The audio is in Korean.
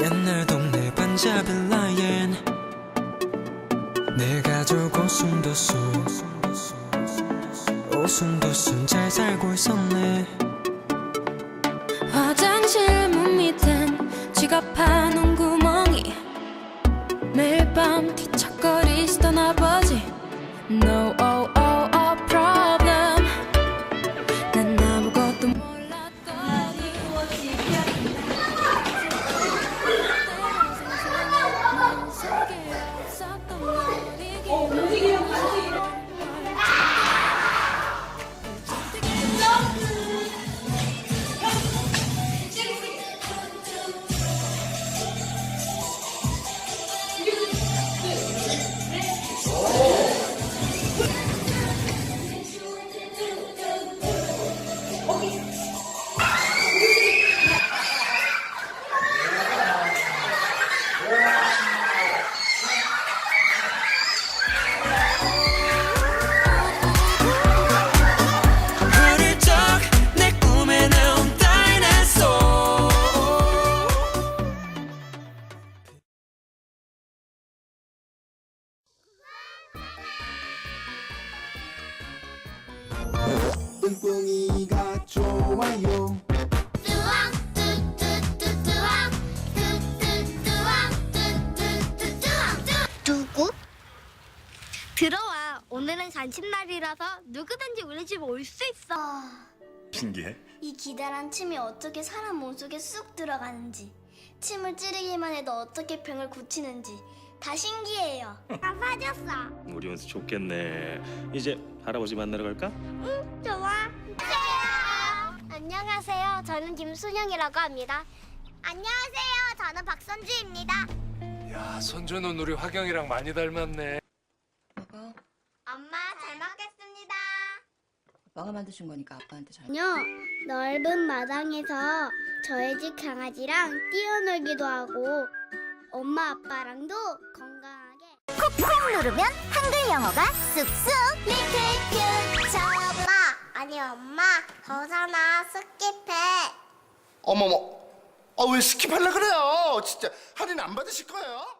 옛날 동네 반자빌라엔 내 가족 오순도순 오순도순 잘 살고 있었네. 화장실 문 밑엔 지갑하는 구멍이 매일 밤 뒤척거리시던 아버지 No 뿡뿡이가 좋아요. 뚜왕 뚜뚜뚜뚜왕. 뚜뚜뚜왕. 뚜뚜뚜뚜왕. 누구? 들어와. 오늘은 잔칫날이라서 누구든지 우리 집 올 수 있어. 신기해? 이 기다란 침이 어떻게 사람 몸속에 쑥 들어가는지 침을 찌르기만 해도 어떻게 병을 고치는지 다 신기해요. 다 빠졌어. 우리 원수 좋겠네. 이제 할아버지 만나러 갈까? 좋아. 안녕하세요. 안녕하세요. 저는 김순영이라고 합니다. 안녕하세요. 저는 박선주입니다. 야, 손주는 우리 화경이랑 많이 닮았네. 엄마 잘 먹겠습니다. 아빠가 만드신 거니까 아빠한테 잘. 요. 넓은 마당에서 저희 집 강아지랑 뛰어놀기도 하고 엄마 아빠랑도 건강하게. 꾹꾹 누르면 한글 영어가 쑥쑥 리틀 큐 엄마 아니 엄마 벗어나 스킵해. 어머머. 아 왜 스킵하려 그래요? 진짜 할인 안 받으실 거예요?